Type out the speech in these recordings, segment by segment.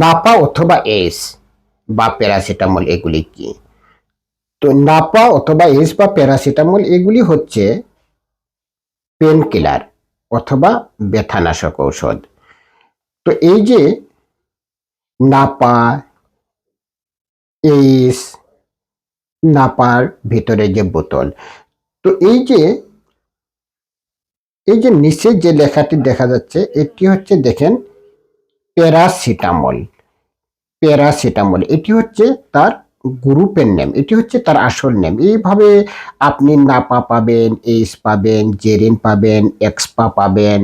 নাপা অথবা এস বা প্যারাসিটামল এগুলি কি? তো নাপা অথবা এস বা প্যারাসিটামল এগুলি হচ্ছে পেন কিলার অথবা ব্যথানাশক ঔষধ। তো এই যে নাপা, এস, নাপার ভিতরে যে বোতল, তো এই যে এই যে নিচে যে লেখাটি দেখা যাচ্ছে, এটি হচ্ছে দেখেন প্যারাসিটামল। প্যারাসিটামল, এটি হচ্ছে তার গ্রুপের নেম, এটি হচ্ছে তার আসল নেম। এইভাবে আপনি নাপা পাবেন এইস পাবেন, জেরিন পাবেন, এক্সপা পাবেন,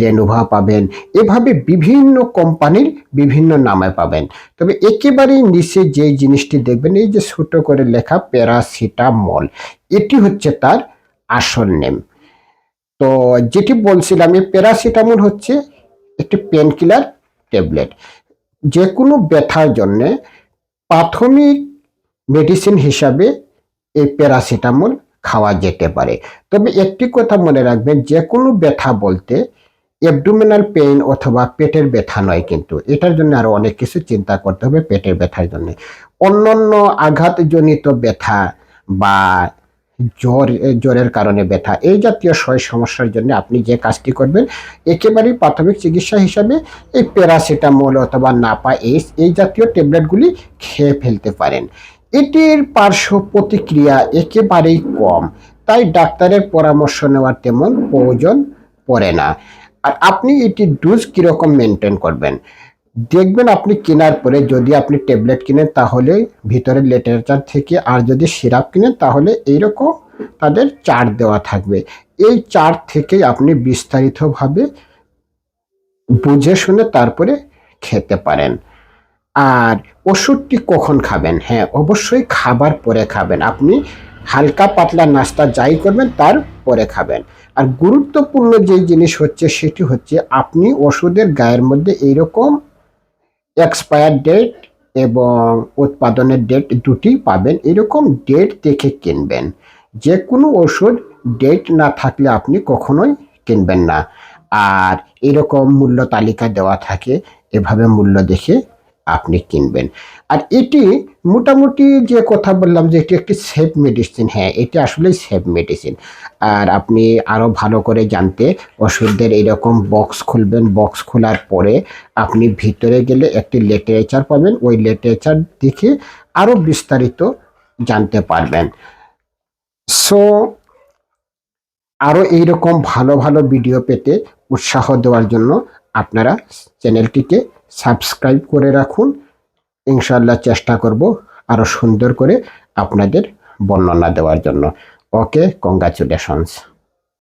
রেনোভা পাবেন, এভাবে বিভিন্ন কোম্পানির বিভিন্ন নামে পাবেন। তবে একেবারেই নিচে যে জিনিসটি দেখবেন, এই যে ছোট করে লেখা প্যারাসিটামল, এটি হচ্ছে তার আসল নেম। তো যেটি বলছিলাম, এই প্যারাসিটামল হচ্ছে একটি পেন কিলার ট্যাবলেট। যে কোনো ব্যথার জন্য প্রাথমিক মেডিসিন হিসাবে এই প্যারাসিটামল খাওয়া যেতে পারে। তবে একটি কথা মনে রাখবেন যে কোনো ব্যথা বলতে অ্যাবডোমিনাল পেইন অথবা পেটের ব্যথা নয় কিন্তু। এটার জন্য আরও অনেক কিছু চিন্তা করতে হবে পেটের ব্যথার জন্য। অন্যান্য আঘাতজনিত ব্যথা বা জ্বর জ্বরের কারণে ব্যথা। এই জাতীয় সয় সমস্যার জন্য আপনি যে কাজটি করবেন, একেবারেই প্রাথমিক চিকিৎসা হিসাবে এই প্যারাসিটামল অথবা নাপা এইস এই জাতীয় ট্যাবলেটগুলি খেয়ে ফেলতে পারেন। এটির পার্শ্ব প্রতিক্রিয়া একেবারেই কম, তাই ডাক্তারের পরামর্শ নেওয়ার তেমন প্রয়োজন পড়ে না। আর আপনি এটির ডোজ কীরকম মেনটেন করবেন? দেখবেন আপনি কেনার পরে যদি আপনি ট্যাবলেট কিনেন, তাহলে ভিতরে লিটারেচার থেকে আর যদি সিরাপ কিনেন, তাহলে এইরকম তাদের চার্ট দেওয়া থাকবে। এই চার্ট থেকেই আপনি বিস্তারিতভাবে বুঝে শুনে তারপরে খেতে পারেন। আর ওষুধটি কখন খাবেন? হ্যাঁ অবশ্যই খাবার পরে খাবেন। আপনি হালকা পাতলা নাস্তা যাই করবেন, তার পরে খাবেন। আর গুরুত্বপূর্ণ যে জিনিস হচ্ছে, সেটি হচ্ছে আপনি ওষুধের গায়ের মধ্যে এইরকম এক্সপায়ার ডেট এবং উৎপাদনের ডেট দুটি পাবেন। এরকম ডেট দেখে কিনবেন। যে কোনো ওষুধ ডেট না থাকলে আপনি কখনোই কিনবেন না। আর এরকম মূল্য তালিকা দেওয়া থাকে। এভাবে মূল্য দেখে আপনি কিনবেন। আর এটি মোটামুটি যে কথা বললাম যে এটি একটি সেফ মেডিসিন হ্যাঁ এটি আসলে সেফ মেডিসিন আর আপনি আরও ভালো করে জানতে ওষুধের এরকম বক্স খুলবেন। বক্স খোলার পরে আপনি ভিতরে গেলে একটি লিটারেচার পাবেন। ওই লিটারেচার দেখে আরও বিস্তারিত জানতে পারবেন। সো আরও এইরকম ভালো ভালো ভিডিও পেতে উৎসাহ দেওয়ার জন্য আপনারা চ্যানেলটিকে সাবস্ক্রাইব করে রাখুন। ইনশাল্লাহ চেষ্টা করব আরও সুন্দর করে আপনাদের বর্ণনা দেওয়ার জন্য। Okay congratulations